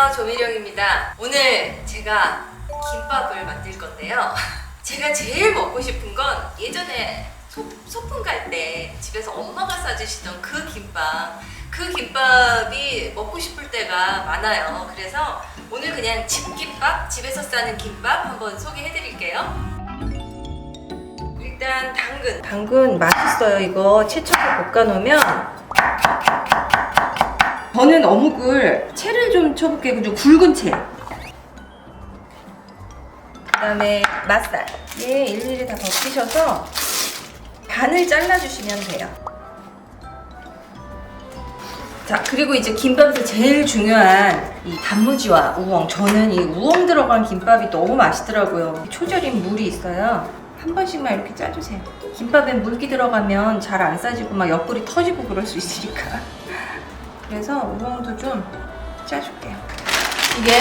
안녕하세요. 조미령입니다. 오늘 제가 김밥을 만들 건데요. 제가 제일 먹고 싶은 건 예전에 소, 소풍 갈 때 집에서 엄마가 싸주시던 그 김밥. 그 김밥이 먹고 싶을 때가 많아요. 그래서 오늘 그냥 집김밥, 집에서 싸는 김밥 한번 소개해 드릴게요. 일단 당근. 당근 맛있어요. 이거 채쳐서 볶아 놓으면 저는 어묵을 채를 좀 쳐볼게요. 좀 굵은 채. 그다음에 맛살. 얘 일일이 다 벗기셔서 반을 잘라주시면 돼요. 자 그리고 이제 김밥에서 제일 중요한 이 단무지와 우엉. 저는 이 우엉 들어간 김밥이 너무 맛있더라고요. 초절임 물이 있어요. 한 번씩만 이렇게 짜주세요. 김밥에 물기 들어가면 잘 안 싸지고 막 옆구리 터지고 그럴 수 있으니까. 그래서 우엉도 좀 짜줄게요. 이게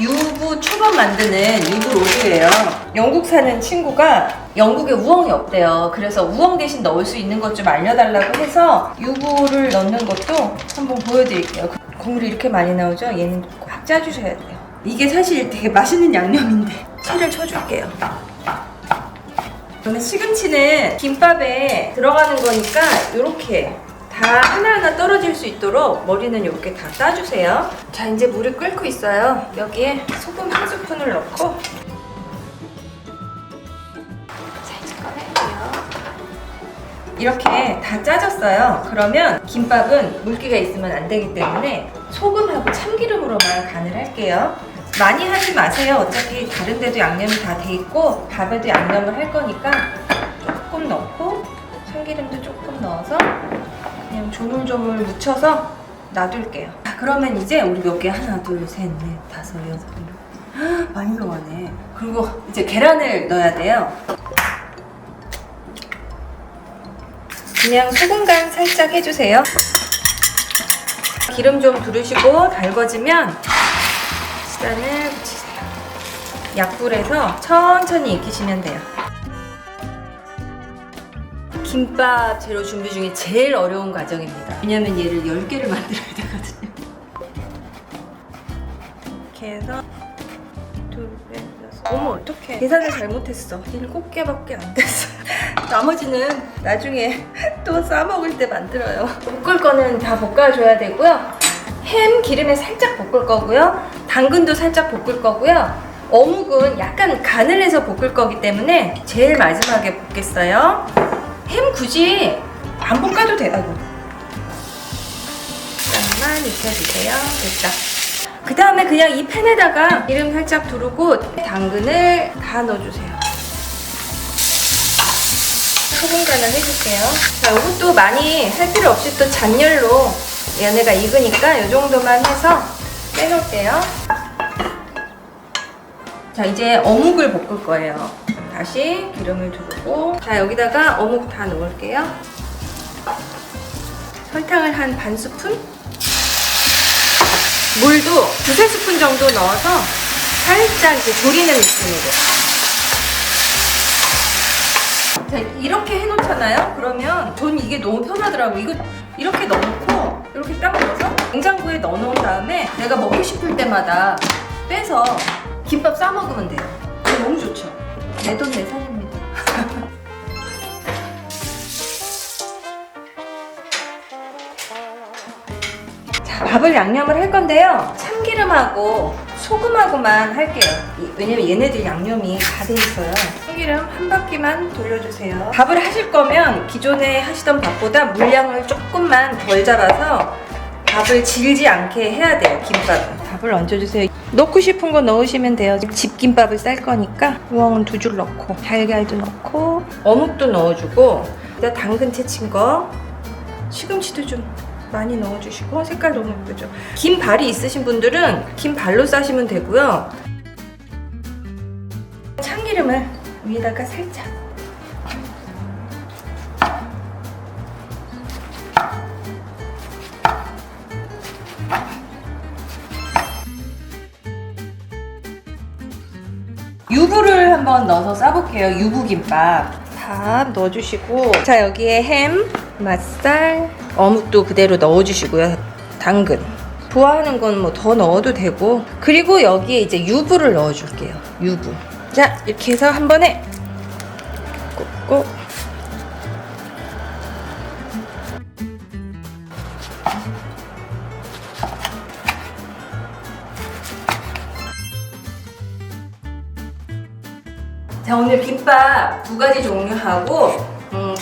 유부 초밥 만드는 유부 롤이에요. 영국 사는 친구가 영국에 우엉이 없대요. 그래서 우엉 대신 넣을 수 있는 것 좀 알려달라고 해서 유부를 넣는 것도 한번 보여드릴게요. 국물이 이렇게 많이 나오죠? 얘는 꽉 짜주셔야 돼요. 이게 사실 되게 맛있는 양념인데 채를 쳐줄게요. 저는 시금치는 김밥에 들어가는 거니까 이렇게 다 하나하나 떨어질 수 있도록 머리는 이렇게 다 따주세요. 자, 이제 물이 끓고 있어요. 여기에 소금 한 스푼을 넣고 살짝 꺼낼게요. 이렇게 다 짜졌어요. 그러면 김밥은 물기가 있으면 안 되기 때문에 소금하고 참기름으로만 간을 할게요. 많이 하지 마세요. 어차피 다른 데도 양념이 다 돼 있고 밥에도 양념을 할 거니까 조금 넣고 참기름도 조금 넣어서 그냥 조물조물 묻혀서 놔둘게요. 자, 그러면 이제 우리 여기 하나, 둘, 셋, 넷, 다섯, 여섯, 일곱. 헉, 많이 들어가네. 그리고 이제 계란을 넣어야 돼요. 그냥 소금 간 살짝 해주세요. 기름 좀 두르시고 달궈지면 시간을 붙이세요. 약불에서 천천히 익히시면 돼요. 김밥 재료 준비 중에 제일 어려운 과정입니다. 왜냐면 얘를 10개를 만들어야 되거든요. 이렇게 해서 둘, 넷, 여섯. 어머 어떡해. 계산을 잘못했어. 7개밖에 안 됐어. 나머지는 나중에 또 싸먹을 때 만들어요. 볶을 거는 다 볶아줘야 되고요. 햄 기름에 살짝 볶을 거고요. 당근도 살짝 볶을 거고요. 어묵은 약간 간을 해서 볶을 거기 때문에 제일 마지막에 볶겠어요. 햄 굳이 안 볶아도 돼요. 아이고. 잠깐만 익혀주세요. 됐다. 그 다음에 그냥 이 팬에다가 기름 살짝 두르고 당근을 다 넣어주세요. 소금 간을 해줄게요. 자, 이것도 많이 할 필요 없이 또 잔열로 얘네가 익으니까 이 정도만 해서 빼놓을게요. 자, 이제 어묵을 볶을 거예요. 다시 기름을 두르고 자, 여기다가 어묵 다 넣을게요. 설탕을 한 반 스푼? 물도 두세 스푼 정도 넣어서 살짝 이제 졸이는 느낌으로. 자, 이렇게 해놓잖아요? 그러면 전 이게 너무 편하더라고. 이거 이렇게 넣어놓고 이렇게 딱 넣어서 냉장고에 넣어놓은 다음에 내가 먹고 싶을 때마다 빼서 김밥 싸 먹으면 돼요. 너무 좋죠? 양념을 할 건데요. 참기름하고 소금하고만 할게요. 이- 왜냐면 얘네들 양념이 다 돼 있어요. 참기름 한 바퀴만 돌려주세요. 밥을 하실 거면 기존에 하시던 밥보다 물량을 조금만 덜 잡아서 밥을 질지 않게 해야 돼요. 김밥은. 밥을 얹어주세요. 넣고 싶은 거 넣으시면 돼요. 집김밥을 쌀 거니까 우엉은 두 줄 넣고 달걀도 넣고 어묵도 넣어주고 그다음 당근 채친 거 시금치도 좀 많이 넣어주시고 색깔 너무 예쁘죠. 긴 발이 있으신 분들은 긴 발로 싸시면 되고요. 참기름을 위에다가 살짝 유부를 한번 넣어서 싸볼게요. 유부김밥. 밥 넣어주시고 자 여기에 햄, 맛살, 어묵도 그대로 넣어주시고요. 당근 좋아하는 건 뭐 더 넣어도 되고 그리고 여기에 이제 유부를 넣어줄게요 유부 자 이렇게 해서 한 번에 꾹꾹 자 오늘 김밥 두 가지 종류하고 음,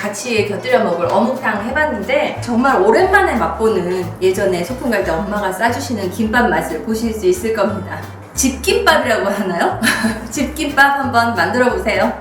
같이 곁들여 먹을 어묵탕 해봤는데 정말 오랜만에 맛보는 예전에 소풍 갈 때 엄마가 싸주시는 김밥 맛을 보실 수 있을 겁니다. 집김밥이라고 하나요? 집김밥 한번 만들어 보세요.